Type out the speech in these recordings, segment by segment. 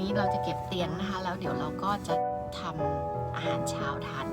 นี้เราจะเก็บเตียงนะคะ แล้วเดี๋ยวเราก็จะทำอาหารเช้าทาน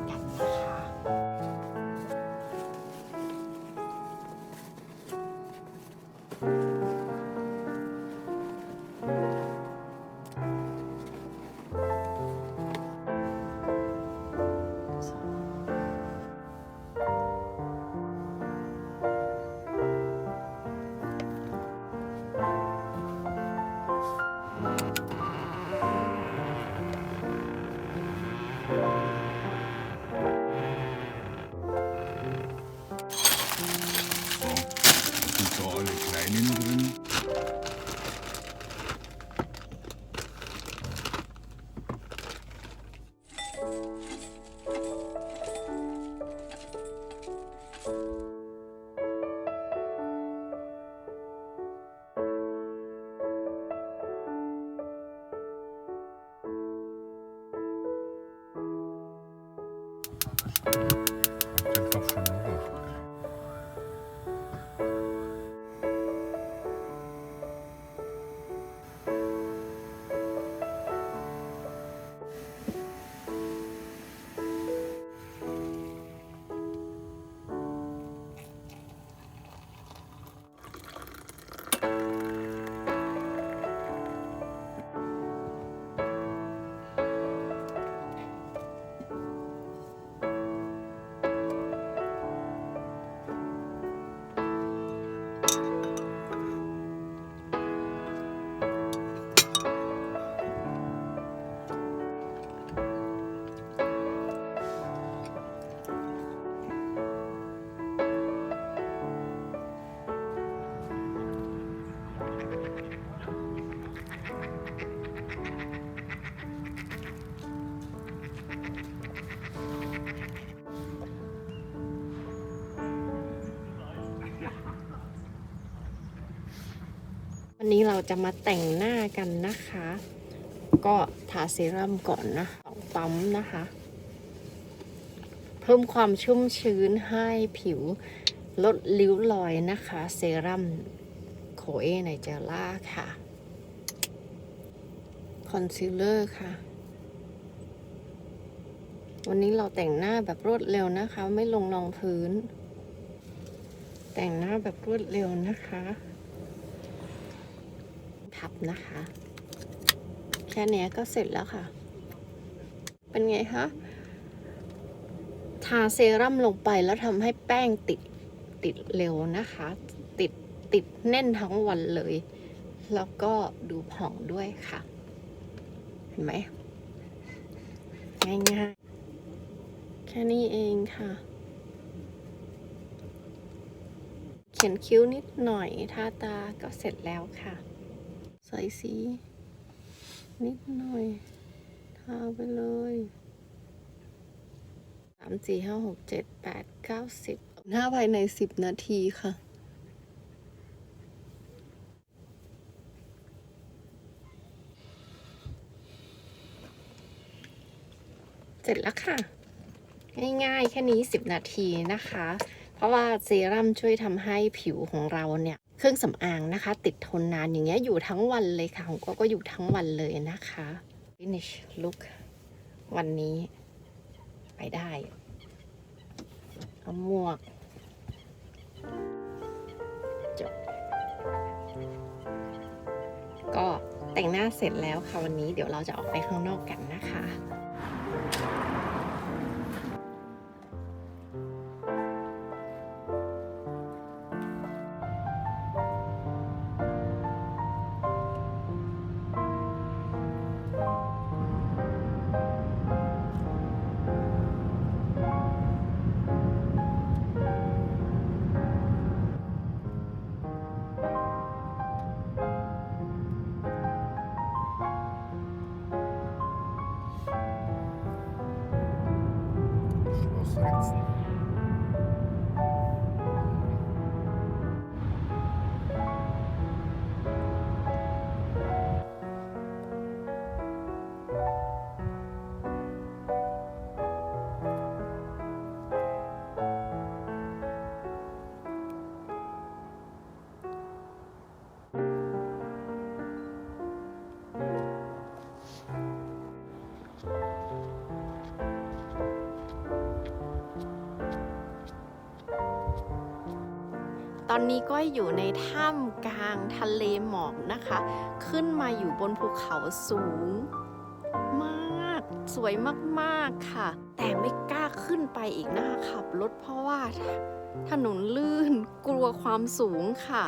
วันนี้เราจะมาแต่งหน้ากันนะคะ ก็ทาเซรั่มก่อนนะสองปั๊มนะคะ เพิ่มความชุ่มชื้นให้ผิวลดริ้วรอยนะคะ เซรั่มโคเอไนเจล่าค่ะ คอนซีลเลอร์ค่ะ วันนี้เราแต่งหน้าแบบรวดเร็วนะคะ ไม่ลงรองพื้น แต่งหน้าแบบรวดเร็วนะคะ นะคะ แค่นี้ก็เสร็จแล้วค่ะ เป็นไงคะทาเซรั่มลงไปแล้วทำให้แป้งติดติดเร็วนะคะ ติดติดแน่นทั้งวันเลย แล้วก็ดูผ่องด้วยค่ะ เห็นไหม ง่ายๆ แค่นี้เองค่ะ เขียนคิ้วนิดหน่อยทาตาก็เสร็จแล้วค่ะ ใส่สี นิดหน่อย ทาไปเลยสามสี่ห้าหกเจ็ดแปดเก้าสิบหน้าภายในสิบนาทีค่ะเสร็จแล้วค่ะ ง่ายๆ แค่นี้ 10 นาทีนะคะ เพราะว่าเซรั่มช่วยทำให้ผิวของเราเนี่ย เครื่องสำอางนะคะ ติดทนนานอย่างเงี้ยอยู่ทั้งวันเลยค่ะ ของก็ก็อยู่ทั้งวันเลยนะคะ finish look วันนี้ไปได้เอาหมวกจบก็แต่งหน้าเสร็จแล้วค่ะวันนี้เดี๋ยวเราจะออกไปข้างนอกกันนะคะ อนนี้ก็อยู่ในถ้ำกลางทะเลหมอกนะคะ ขึ้นมาอยู่บนภูเขาสูง มาก สวยมากๆค่ะ แต่ไม่กล้าขึ้นไปอีกนะคะขับรถเพราะว่าถนนลื่นกลัวความสูงค่ะ